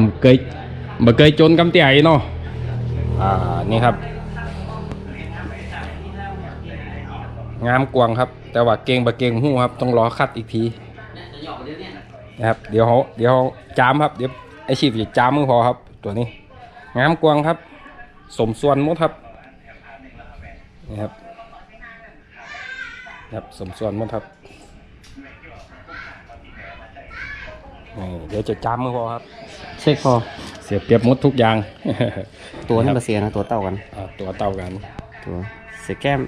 อืมเคยบ่เคยจนกำเตียเนาะอ่านี่ครับ งามกวางครับ แต่ว่าเก่งบ่เก่งหู้ครับ ต้องรอคัดอีกทีนะครับ เดี๋ยวเขาเดี๋ยวเขาจามครับ เดี๋ยวไอชีพจะจามมือพอครับ ตัวนี้ งามกวางครับ สมส่วนมดครับนี่ครับครับสมส่วนมดครับ นี่เดี๋ยวจะจามมือพอครับ เช็คพอเสียเปรียบหมดทุกอย่าง ตัวนี่มาเสียนะตัวเต่ากันอ่าตัวเต่ากันตัวเสียแก้ม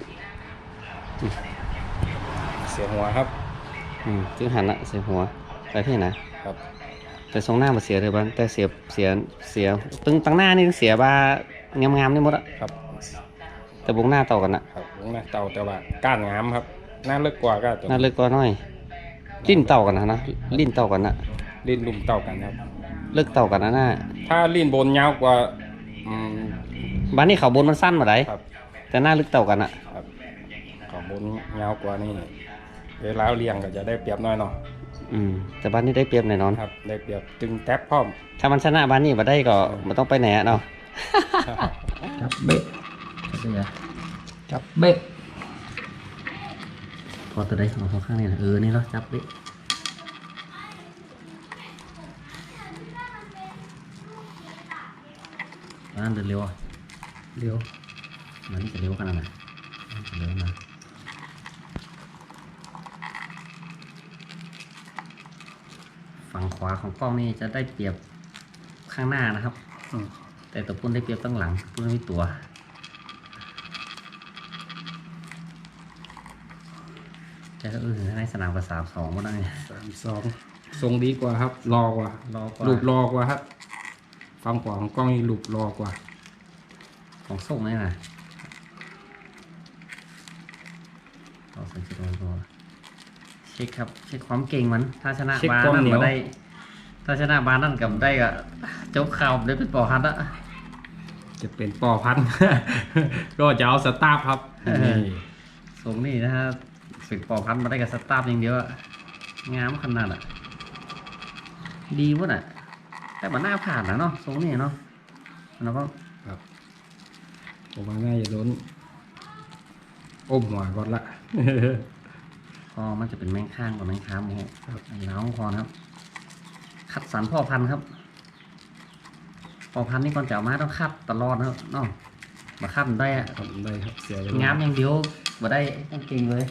เสียหัวครับอืมจึงหันละเสียหัวไปเพี่นะครับ แต่ทรงหน้ามาเสียเลยบ้านแต่เสียเสียเสียตึงตั้งหน้านี่เสียบางามๆนี่หมดอะครับ แต่บงหน้าเต่ากันอะครับลงหน้าเต่าแต่ว่าก้านงามครับหน้าเลิกกว่าก็ตัวหน้าเล็กก็น้อยลิ้นเต่ากันนะนะลิ้นเต่ากันอะ ลิ้นลุ่มเต่ากันครับ เลิกเต่ากันนะหน้าถ้าลิ้นบนยาวกว่าอืมบ้านนี้เขาบนมันสั้นมาไหนครับแต่หน้าลึกเต่ากันอะครับขอบนยาวกว่านี่เวลาเลี้ยงก็จะได้เปรียบน้อยเนาะอืมแต่บ้านนี้ได้เปรียบแน่นอนครับ ได้เปรียบตึงแท็บพร้อม ถ้ามันชนะบ้านนี้มาได้ก็มันต้องไปไหนอะเนาะจับเบ็ดจับเบ็ดพอตัวได้ของเขาข้างนี้นะเออนี่เนาะจับดิบ้า นเดินเร็วอะเร็วมันนี่จะเร็วขนาดไหนมันจะเร็วนะฝั่งขวาของกล้องนี่จะได้เปรียบข้างหน้านะครับอืมแต่ตัวปุ้นได้เปรียบตั้งหลังปุ้นไม่มีตัว จะก็เออในสนามกับสามสองก็ได้สามสองทรงดีกว่าครับ รอกว่า รอกว่ารูปรอกว่าครับ ฟังขวาของกล้องนี่รูปรอกว่า ของส่งนี่นะเราใส่ชุดโตัวเช็คครับ เช็คความเก่งมัน ถ้าชนะบาร์นั่นมาได้ ถ้าชนะบาร์นั่นกับได้ก็จบข่าวได้เป็นปอฮัดอะ จะเป็นปอพันธุ์ ก็จะเอาสตาร์ฟครับเออ นี่ส่งนี่นะฮะเป็นปอพันมาได้กับสตาร์ฟอย่างเดียวอะงามขนาดอะดีวะน่ะ แต่มันน่าผ่านนะเนาะทรงนี่เนาะแล้วก็ครับผมว่าน่าจะโดนอมหัวก่อนละคอมันจะเป็นแมงข้างกับแมงค้ามโมครับล้างคอนะครับ คัดสรรพ่อพันธุ์ครับ พ่อพันธุ์นี่ก่อนจะเอามาต้องคัดตลอดนะครับเนาะมาคัดมันได้อะทำได้ครับเสียเวลงามอย่างเดียวมาได้ต้องเก่งเลย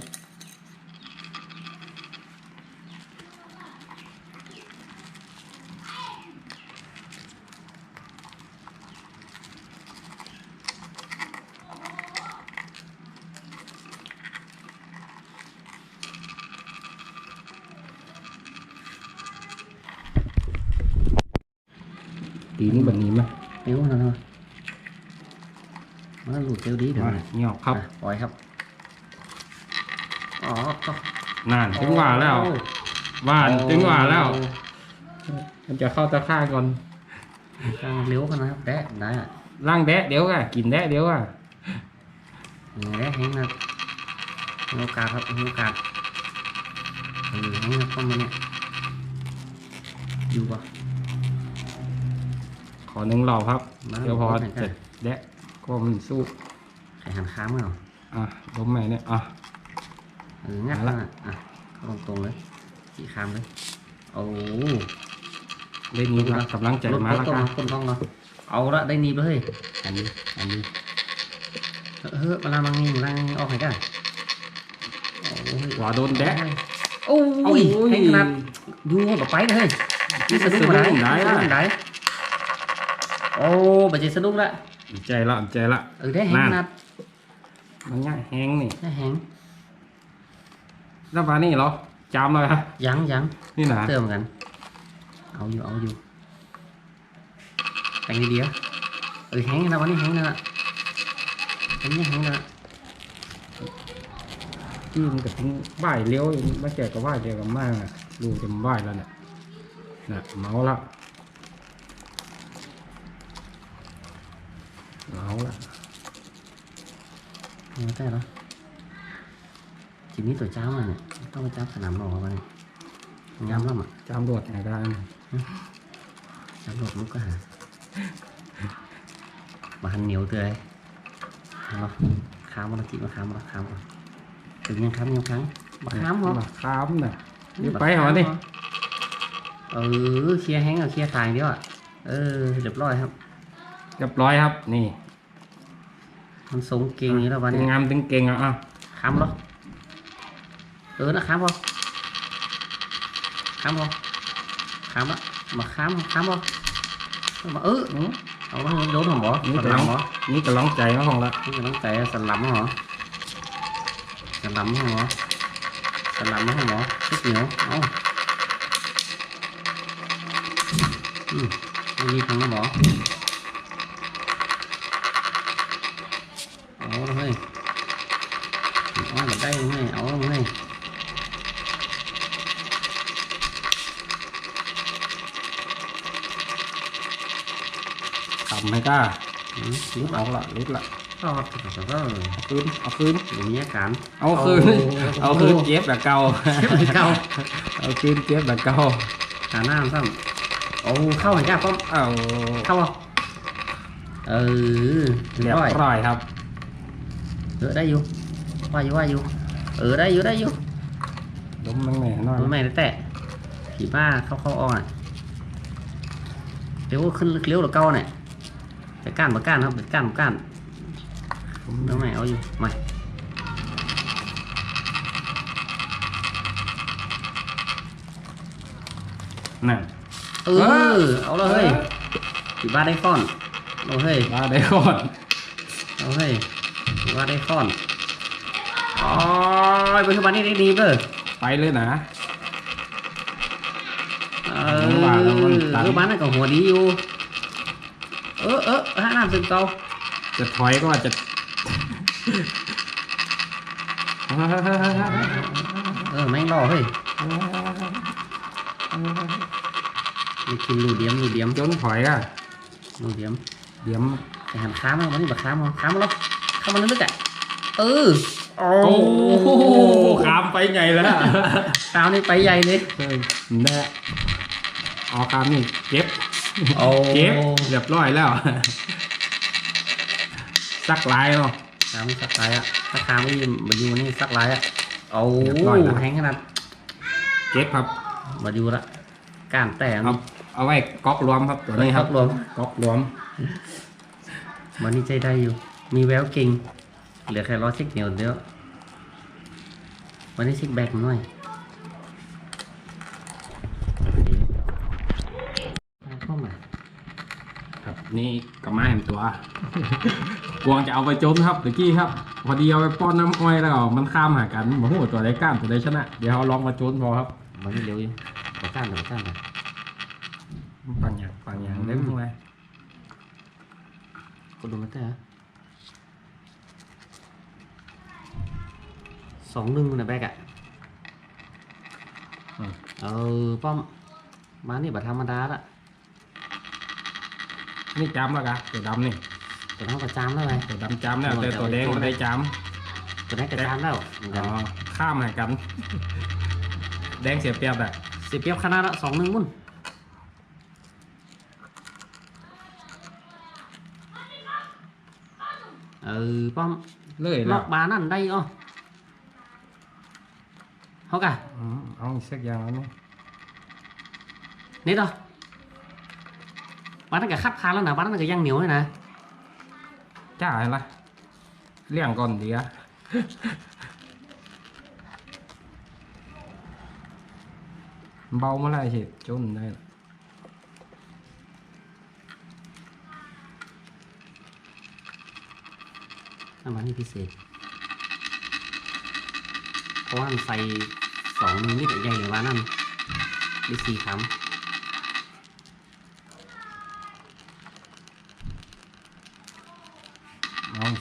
ตีนี่แบบนี้ไหมนิ้วนะเนาะมันหลุดเร็วดีเดี๋ยวมานะเงียบครับอะปล่อยครับ อ๋อต้องนานถึงว่าแล้วว่านถึงว่าแล้ว มันจะเข้าตะข้างก่อนกลางเลี้ยวกันนะครับแดะได้อะล่างแดะเดี๋ยวอะกินแดะเดี๋ยวอะยังไงแห้งนะมีโอกาสครับมีโอกาสเออแห้งนะต้นมันเนี่ยอยู่ปะ ขอหนึ่งเหล่าครับมาเดี๋ยวพอเอาไปเสร็จแดะก็มันสู้ไข่หันค้ามเงาอะล้มไหมเนี่ย อะเอองัดมาละละอะเข้าตรงๆเลยขี่คามเลย โอ้เล่นนี้ครับกำลังใจรถมารถแล้วต้คองรับต้นต้องเนาะเอาละได้หนีบเลยอันนี้ อันนี้ เฮ้ยเวลามังนี่มังนี่ออกไหนกันโอ้ยหัวโดนแดะโอ้โอ้ยยแห้งขนาดอยู่แบบไปเลยนี่สะดุ้งมาได้สะดุ้งได้สะดุ้งได้ โอ้บัจเจสะดุ้งละอุ่นใจละอุ่นใจละเออได้แห้งขนาดมันง่ายแห้งนี่ได้แห้งแล้วฟ้านี่เหรอจามเลยครับยังยังนี่นะเติมกัน เอาอยู่เอาอยู่แต่งดีๆอะเออแห้งนะวันนี้แห้งนะอันนี้แห้งนะที่มันกับทิ้งบ่ายเลี้ยวมาแจกกับบ่ายเดียวกับมากลูกจะมาบ่ายแล้วเนี่ยน่ะเมาละ เมาละไม่ได้หรอทีนี้ตัวจ้ามันเนี่ยต้องไปจับสนามหลอกมาเนี่ยงามแล้วอะจามรวดไหนได้สำรวจลูกก็หาบานเหนียวเตยเอาข้ามมาละจิมาข้ามมาละข้ามมาถึงยังข้ามยังครั้งบักข้ามเหรอบักขามเน่ะนี่ไปเหรอนี่เออเคลียร์แห้งเอาเคลียร์ทางเดียวอะเออเรียบร้อยครับเรียบร้อยครับนี่ มันทรงเก่งนี้แล้ววันนี้งามตึงเก่งอะอะข้ามเหรอเออนะข้ามพอข้ามพอข้ามละมาข้ามข้ามพอมาเขำให้กล้าอืมลุดออกละลุดละก็ก็ก็เอาคืนเอาคืนอย่างนี้การเอาคืนเอาคืนเก็บแบบเก่าเก้าเอาคืนเก็บแบบเก่าหาหน้าซ้ำโอ้เข้าหันยากป้อมเอาเข้าบ่เออเรียบร้อยร้อยครับเออได้อยู่ว่าอยู่ว่าอยู่เออได้อยู่ได้อยู่ล้มนั่งไหนหน่อยมันไม่ได้แตะผีบ้าเข้าเข้าออกอะเดี๋ยวขึ้นเลี้ยวหรือเก้าเนี่ย ไปก้านมาก้านครับไปก้านมาก้านแล้วไม่เอาอยู่ไม่นั่นเออเอาแล้วเฮ้ยผีบ้าได้ฟ้อนเอาเฮ้ยมาได้ก่อนเอาเฮ้ยผีบ้าได้ฟ้อนอ๋อไปคือบ้านนี้ได้ดีเบ้อไปเลยนะเอว่าแล้วมันตันอบ้านนั่นก็หัวดีอยู่ เออเออห้าน้ำซึมเตาจะถอยก็ว่าจะเออแม่งรอเฮ้ยนี่กินลูเดียมลูเดียมจนถอยอะลูเดียมเดี๋ยวแต่หันค้ามาวันนี้บักค้ามาค้ามาแล้วเข้ามาลึกๆอะเออโอ้โหขามไปไงแล้วคราวนี้ไปใหญ่เลยแน่เอาคามนี่เก็บ โอ้เก็บเรียบร้อยแล้วสักลายเนาะค้าไม่สักลายอะถ้าค้าไม่ยืมมาอยู่นี่สักลายอะโอ้เรียบร้อยแล้วแห้งขนาดเก็บครับมาอยู่ละก้านแต่เอาเอาไว้ก๊อกรวมครับตัวนี้ครับรวมก๊อกรวมวันนี้ใจได้อยู่ มีแววเก่งเหลือแค่รอเช็คเหนียวเดียววันนี้เช็คแบกหน่อยเอาเข้ามา ครับ นี่กระไม้เห็นตัวกวงจะเอาไปจมครับเมื่อกี้ครับ พอดีเอาไปป้อนน้ำอ้อยแล้วมันข้ามหากันมาหูตัวใดก้านตัวใดชนะ เดี๋ยวเราลองมาจนพอครับวันนี้เร็วอยู่ขอก้านหน่อยขอก้านหน่อยปังอย่างปังอย่างเล่นไงกดดูมาเถอะสองหนึ่งนะแบกอะเออป้อมมานี่บัธรรมดาละ นี่จำแล้วกะตัวดำนี่ตัวน้องประจามแล้วไงตัวดำจำแล้วแต่ตัวแดงไม่ได้จตัวนี้กระจามแล้วเหมือนำกัอ๋นอข้ามหากัน แดงเสียเปรียบอะเสียเปรียบขนาดละสองหนึ่งมุ่นเออป้อมเลยล็แล้อวกบานั่นได้อ๋อเขากะอืมเอาอีกสักอย่างแล้วนี่นี่ต่อ บ้านนั่นก็คัดพานแล้วนะบ้านนั่นก็ยังเหนียวเลยนะจ้าอะไรเลี่ยงก่อนเดียวเบาเมื่อไหรสิจนได้น้ำมันนี่พิเศษ เพราะว่ามันใส่สองหนึ่งนี่แต่ใหญ่เลยว่านั่นได้สี่คเอาอีกสักอย่างละำ เอ้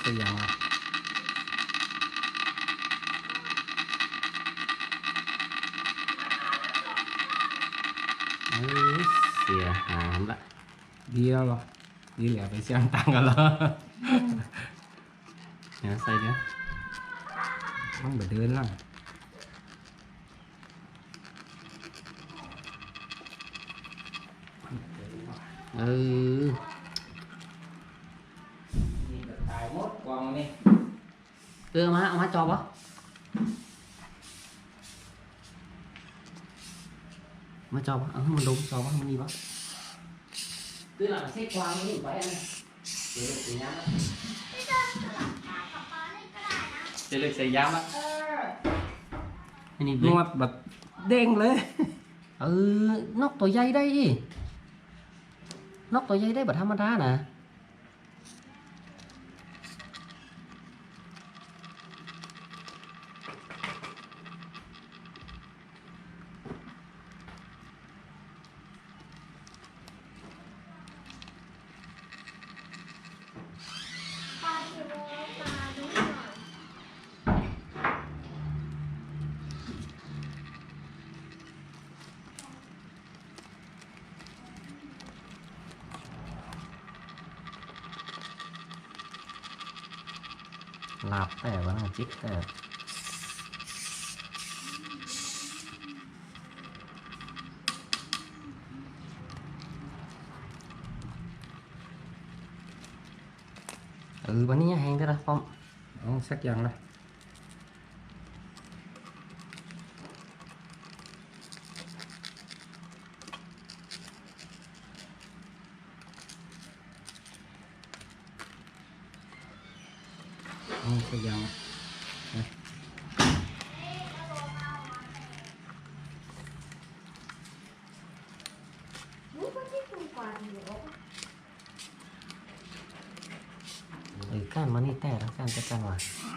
ยเสียหามละดีแล้วเหรอดีเหลือไป นี่เออมาเอามาจอบวะมาจอบวะเอาให้มันดมจอบวะให้มันดีวะคือหลังเซ็กวางนี่ไปอันนี้เดี๋ยวเสียยามละเดี๋ยวเสียยามละอันนี้นเด้งวดแบบเด้งเลย เออนกตัวใหญ่ได้ดินกตัวใหญ่ได้แบบธรรมดานะ ปลาที่โมปลาดูหน่อย หลับแต่ว่าน่าจิกแต่เออวันนี้แหงได้ละป้อม เอาสักอย่างละเอาสักอย่างละรู้ว่าที่คุณปลาอยู่เออก้านมานี่แต่แล้วก้านจะก้านว่ะอ๋อ